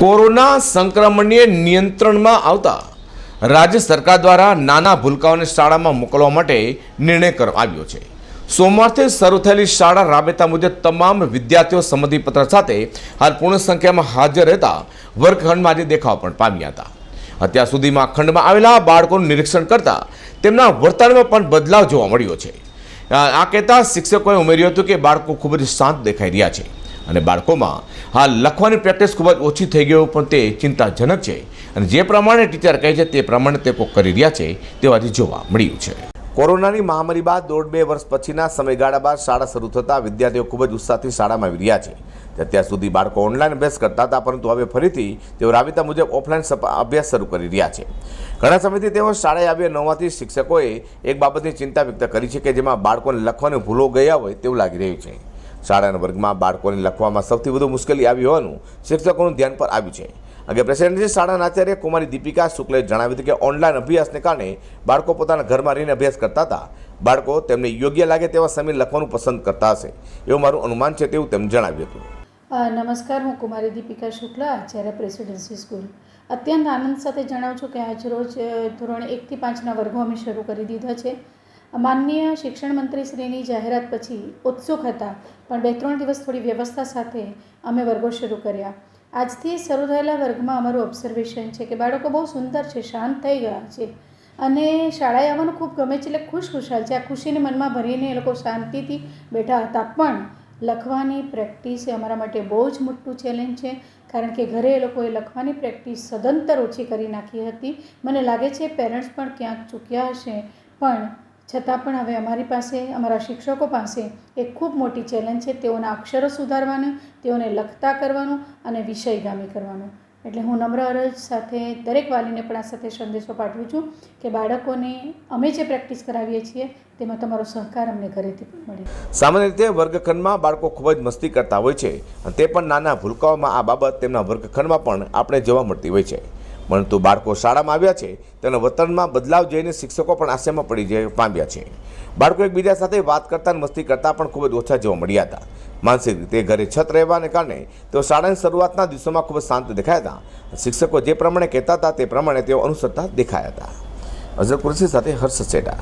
Corona સંક્રમણને નિયંત્રણમાં આવતા રાજ્ય સરકાર દ્વારા નાના ભૂલકાઓને શાળામાં મોકલવા માટે નિર્ણય કરવામાં આવ્યો છે. સોમવારથી શરૂ થયેલી શાળા રાબેતા મુજબ તમામ વિદ્યાર્થીઓ સંમતિપત્ર સાથે હાલ પૂર્ણ સંખ્યામાં હાજર રહેતા વર્ગખંડમાં આજે દેખાવ પણ પામ્યા હતા. અત્યાર સુધીમાં ખંડમાં આવેલા બાળકોનું નિરીક્ષણ કરતા તેમના વર્તનમાં પણ બદલાવ જોવા મળ્યો છે. આ આ કહેતા શિક્ષકોએ ઉમેર્યું હતું કે બાળકો ખૂબ જ શાંત દેખાઈ રહ્યા છે. અને બાળકોમાં હાલ લખવાની પ્રેક્ટિસ ખૂબ જ ઓછી થઈ ગયો પણ તે ચિંતાજનક છે. અને જે પ્રમાણે ટીચર કહે છે તે પ્રમાણે તે કરી રહ્યા છે તેવાથી જોવા મળ્યું છે. કોરોનાની મહામારી બાદ દોઢ બે વર્ષ પછીના સમયગાળા બાદ શાળા શરૂ થતાં વિદ્યાર્થીઓ ખૂબ જ ઉત્સાહથી શાળામાં આવી રહ્યા છે. અત્યાર સુધી બાળકો ઓનલાઈન અભ્યાસ કરતા હતા, પરંતુ હવે ફરીથી તેઓ રાબેતા મુજબ ઓફલાઈન અભ્યાસ શરૂ કરી રહ્યા છે. ઘણા સમયથી તેઓ શાળાએ આવ્યા ન હોવાથી શિક્ષકોએ એક બાબતની ચિંતા વ્યક્ત કરી છે કે જેમાં બાળકોને લખવાની ભૂલો ગયા હોય તેવું લાગી રહ્યું છે. શાળાના વર્ગમાં બાળકોને લખવામાં સૌથી વધુ મુશ્કેલી આવી હોવાનું શિક્ષકોનું ધ્યાન પર આવ્યું છે. અગે પ્રેસિડેન્સી શાળાના આચાર્ય કુમારી દીપિકા શુક્લે જણાવ્યું હતું કે ઓનલાઈન અભ્યાસને કારણે બાળકો પોતાના ઘરમાં રહીને અભ્યાસ કરતા હતા. બાળકો તેમને યોગ્ય લાગે તેવા સમય લખવાનું પસંદ કરતા હશે. એવું મારું અનુમાન છે તેવું તેમને જણાવ્યું હતું. નમસ્કાર હું કુમારી દીપિકા શુક્લા આચાર્ય પ્રેસિડેન્સી સ્કૂલ. અત્યંત આનંદ સાથે જણાવું છું કે આજરોજ અ, ધોરણ એકથી પાંચના વર્ગો અમે શરૂ કરી દીધા છે. માનનીય શિક્ષણ મંત્રીશ્રીની જાહેરાત પછી ઉત્સુક હતા, પણ બે ત્રણ દિવસ થોડી વ્યવસ્થા સાથે અમે વર્ગો શરૂ કર્યા. આજથી શરૂ થયેલા વર્ગમાં અમારું ઓબ્ઝર્વેશન છે કે બાળકો બહુ સુંદર છે, શાંત થઈ ગયા છે અને શાળાએ આવવાનું ખૂબ ગમે છે એટલે ખુશખુશાલ છે. આ ખુશીને મનમાં ભરીને એ લોકો શાંતિથી બેઠા હતા. પણ લખવાની પ્રેક્ટિસ એ અમારા માટે બહુ જ મોટું ચેલેન્જ છે, કારણ કે ઘરે એ લોકોએ લખવાની પ્રેક્ટિસ સદંતર ઓછી કરી નાખી હતી. મને લાગે છે પેરેન્ટ્સ પણ ક્યાંક ચૂક્યા હશે, પણ છતાં પણ હવે અમારી પાસે, અમારા શિક્ષકો પાસે એક ખૂબ મોટી ચેલેન્જ છે તેઓના અક્ષરો સુધારવાનું, તેઓને લખતા કરવાનું અને વિષયગામી કરવાનું. એટલે હું નમ્ર અરજ સાથે દરેક વાલીને પણ આ સાથે સંદેશો પાઠવું છું કે બાળકોને અમે જે પ્રેક્ટિસ કરાવીએ છીએ તેમાં તમારો સહકાર અમને ઘરેથી પણ મળે. સામાન્ય રીતે વર્ગખંડમાં બાળકો ખૂબ જ મસ્તી કરતા હોય છે તે પણ નાના ભૂલકાઓમાં આ બાબત તેમના વર્ગખંડમાં પણ આપણે જોવા મળતી હોય છે. પરંતુ બાળકો શાળામાં આવ્યા છે, તેના વતનમાં બદલાવ જઈને શિક્ષકો પણ આશ્ચર્યમાં પડી પામ્યા છે. બાળકો એકબીજા સાથે વાત કરતા અને મસ્તી કરતા પણ ખૂબ જ ઓછા જોવા મળ્યા હતા. માનસિક રીતે ઘરે છત રહેવાને કારણે તેઓ શાળાની શરૂઆતના દિવસોમાં ખૂબ જ શાંત દેખાયા હતા. શિક્ષકો જે પ્રમાણે કહેતા હતા તે પ્રમાણે તેઓ અનુસરતા દેખાયા હતા. અઝર કુરશી સાથે હર્ષ સેટા